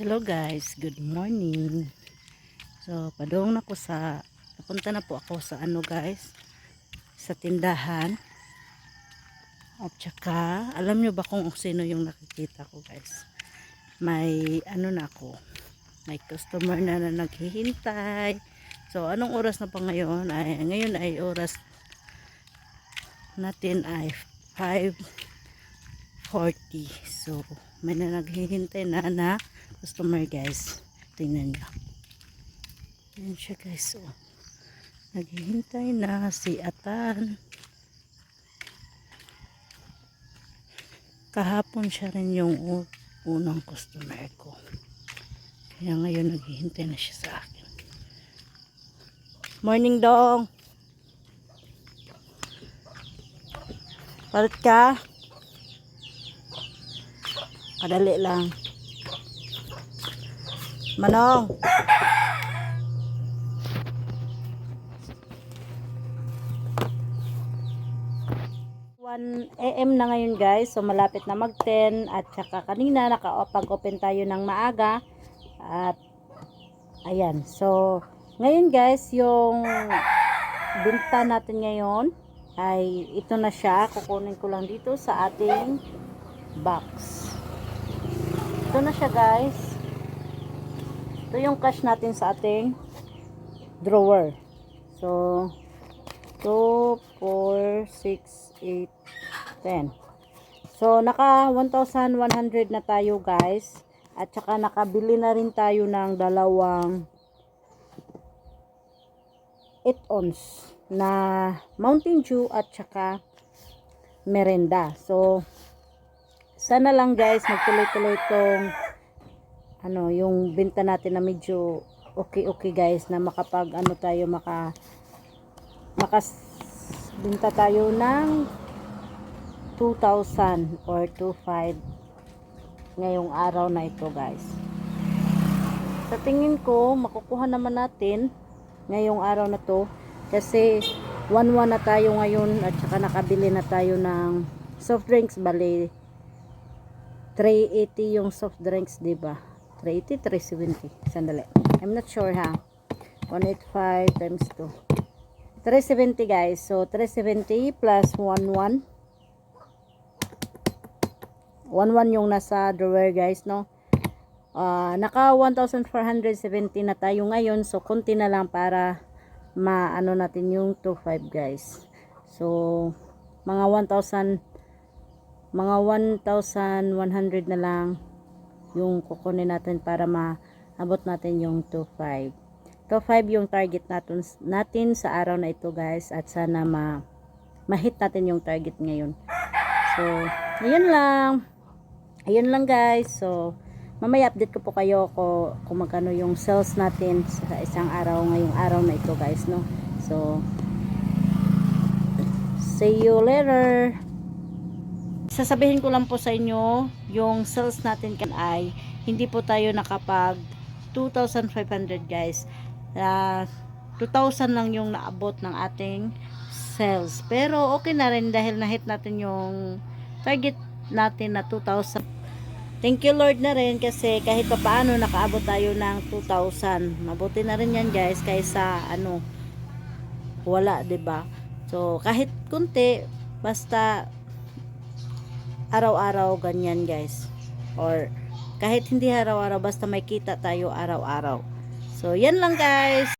Hello guys, good morning. So, padong na ko sa napunta na po ako sa ano guys, sa tindahan. At saka, alam nyo ba kung sino yung nakikita ko guys? May ano na ako, may customer na na naghihintay. So, anong oras na pa ngayon? Ay, ngayon ay oras natin ay 5.40. So, may na naghihintay na na customer guys. Tingnan nyo. Yan siya guys. Oh. Naghihintay na si Atan. Kahapon siya rin yung unang customer ko. Kaya ngayon naghihintay na siya sa akin. Morning dong. Palit ka? Kadali lang. Manong. 1 AM na ngayon guys. So malapit na mag 10 at saka kanina nakapag-open tayo ng maaga at ayan. So ngayon guys, yung binta natin ngayon ay ito na siya. Kukunin ko lang dito sa ating box. Ito na siya guys. Ito yung cash natin sa ating drawer. So 2, 4, 6, 8, 10. So, naka 1,100 na tayo guys. At saka nakabili na rin tayo ng dalawang 8 ounce na Mountain Dew at saka merenda. So, sana lang guys magtuloy-tuloy itong ano, yung binta natin na medyo okay-okay guys na makapag ano tayo maka makasbinta tayo ng 2,000 or 2,500 ngayong araw na ito guys. Sa tingin ko makukuha naman natin ngayong araw na to kasi 1-1 na tayo ngayon at saka nakabili na tayo ng soft drinks. Bali 380 yung soft drinks diba 380 370 sandali I'm not sure ha 185 times 2 370 guys. So 370 plus 11. 11 yung nasa drawer guys, no? Uh, naka 1,470 na tayo ngayon. So konti na lang para maano natin yung 25 guys. So mga 1,000 mga 1,100 na lang yung kukunin natin para maabot natin yung 25. To 5 yung target natin, natin sa araw na ito guys at sana ma ma-hit natin yung target ngayon. So, ayun lang. Ayun lang guys. So, mamaya update ko po kayo ko, kung magkano yung sales natin sa isang araw ngayong araw na ito guys no. So, see you later. Sasabihin ko lang po sa inyo yung sales natin kan ay hindi po tayo nakapag 2,500 guys uh, 2,000 lang yung naabot ng ating sales. Pero okay na rin dahil na-hit natin yung target natin na 2,000. Thank you Lord na rin kasi kahit pa paano nakaabot tayo ng 2,000. Mabuti na rin yan guys kaysa ano wala 'di ba? So kahit kunti basta araw-araw ganyan guys. Or kahit hindi araw-araw basta may kita tayo araw-araw. So, yan lang guys.